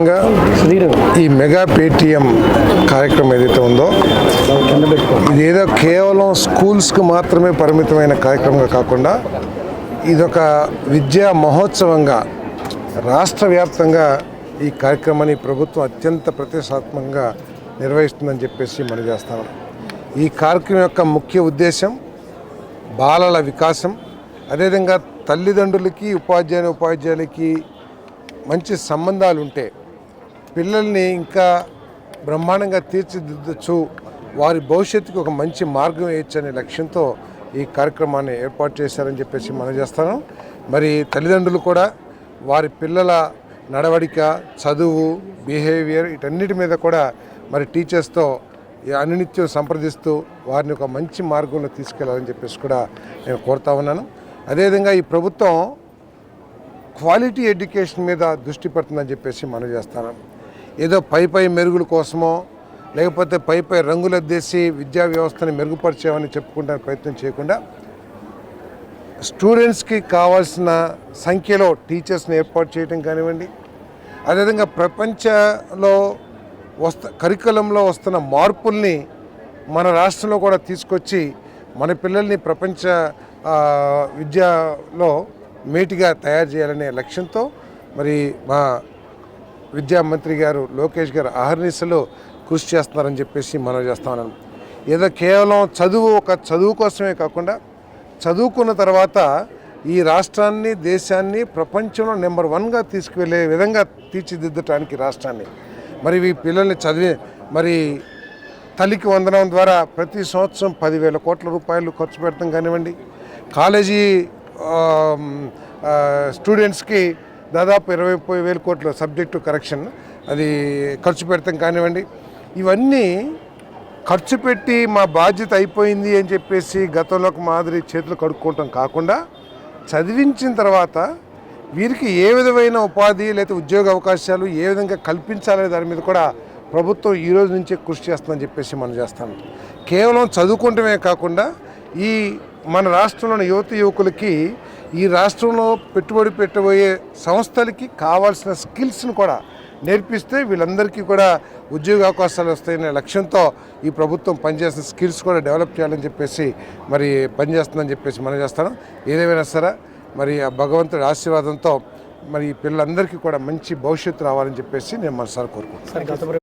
ఈ mega Paytm కార్యక్రమం ఏదైతే ఉందో ఇది ఏదో కేవలం స్కూల్స్కి మాత్రమే పరిమితమైన కార్యక్రమంగా కాకుండా ఇదొక విద్యా మహోత్సవంగా రాష్ట్ర వ్యాప్తంగా ఈ కార్యక్రమాన్ని ప్రభుత్వం అత్యంత ప్రతిష్టాత్మకంగా నిర్వహిస్తుందని చెప్పేసి మనం చేస్తాం ఈ కార్యక్రమం యొక్క ముఖ్య ఉద్దేశం బాలల వికాసం అదేవిధంగా తల్లిదండ్రులకి ఉపాధ్యాయుని ఉపాధ్యాయులకి మంచి సంబంధాలు ఉంటే పిల్లల్ని ఇంకా బ్రహ్మాండంగా తీర్చిదిద్దచ్చు వారి భవిష్యత్తుకి ఒక మంచి మార్గం వేయచ్చు అనే లక్ష్యంతో ఈ కార్యక్రమాన్ని ఏర్పాటు చేశారని చెప్పేసి మనం చేస్తాను మరి తల్లిదండ్రులు కూడా వారి పిల్లల నడవడిక చదువు బిహేవియర్ వీటన్నిటి మీద కూడా మరి టీచర్స్తో ఈ అనునిత్యం సంప్రదిస్తూ వారిని ఒక మంచి మార్గంలో తీసుకెళ్ళాలని చెప్పేసి కూడా నేను కోరుతా ఉన్నాను. అదేవిధంగా ఈ ప్రభుత్వం క్వాలిటీ ఎడ్యుకేషన్ మీద దృష్టి పెడుతుందని చెప్పేసి మనం చేస్తాను ఏదో పై పై మెరుగుల కోసమో లేకపోతే పై పై రంగులద్దేసి విద్యా వ్యవస్థని మెరుగుపరిచామని చెప్పుకుంటానికి ప్రయత్నం చేయకుండా స్టూడెంట్స్కి కావాల్సిన సంఖ్యలో టీచర్స్ని ఏర్పాటు చేయడం కానివ్వండి. అదేవిధంగా ప్రపంచంలో వస్త కరికులంలో వస్తున్న మార్పుల్ని మన రాష్ట్రంలో కూడా తీసుకొచ్చి మన పిల్లల్ని ప్రపంచ విద్యలో మేటిగా తయారు చేయాలనే లక్ష్యంతో మరి మా విద్యా మంత్రి గారు లోకేష్ గారు అహర్నిశలో కృషి చేస్తున్నారని చెప్పేసి మనం చేస్తామన్నాను ఏదో కేవలం చదువు ఒక చదువు కోసమే కాకుండా చదువుకున్న తర్వాత ఈ రాష్ట్రాన్ని దేశాన్ని ప్రపంచంలో నెంబర్ వన్గా తీసుకువెళ్ళే విధంగా తీర్చిదిద్దటానికి రాష్ట్రాన్ని. మరి ఈ పిల్లల్ని చదివి మరి తల్లికి వందనం ద్వారా ప్రతి సంవత్సరం పదివేల కోట్ల రూపాయలు ఖర్చు పెడతాం కానివ్వండి. కాలేజీ స్టూడెంట్స్కి దాదాపు ఇరవై ముప్పై వేల కోట్ల సబ్జెక్టు కరెక్షన్. అది ఖర్చు పెడతాం కానివ్వండి. ఇవన్నీ ఖర్చు పెట్టి మా బాధ్యత అయిపోయింది అని చెప్పేసి గతంలోకి మాదిరి చేతులు కడుక్కోవటం కాకుండా చదివించిన తర్వాత వీరికి ఏ విధమైన ఉపాధి లేదా ఉద్యోగ అవకాశాలు ఏ విధంగా కల్పించాలనే దాని మీద కూడా ప్రభుత్వం ఈ రోజు నుంచే కృషి చేస్తుందని చెప్పేసి మనం చేస్తాం. కేవలం చదువుకుంటమే కాకుండా ఈ మన రాష్ట్రంలోని యువత యువకులకి ఈ రాష్ట్రంలో పెట్టుబడి పెట్టబోయే సంస్థలకి కావాల్సిన స్కిల్స్ను కూడా నేర్పిస్తే వీళ్ళందరికీ కూడా ఉద్యోగ అవకాశాలు వస్తాయనే లక్ష్యంతో ఈ ప్రభుత్వం పనిచేసిన స్కిల్స్ కూడా డెవలప్ చేయాలని చెప్పేసి మరి పనిచేస్తుందని చెప్పేసి మనం చేస్తాను. ఏదేమైనా సరే మరి ఆ భగవంతుడి ఆశీర్వాదంతో మరి ఈ పిల్లలందరికీ కూడా మంచి భవిష్యత్తు రావాలని చెప్పేసి నేను మనసారి కోరుకుంటున్నాను.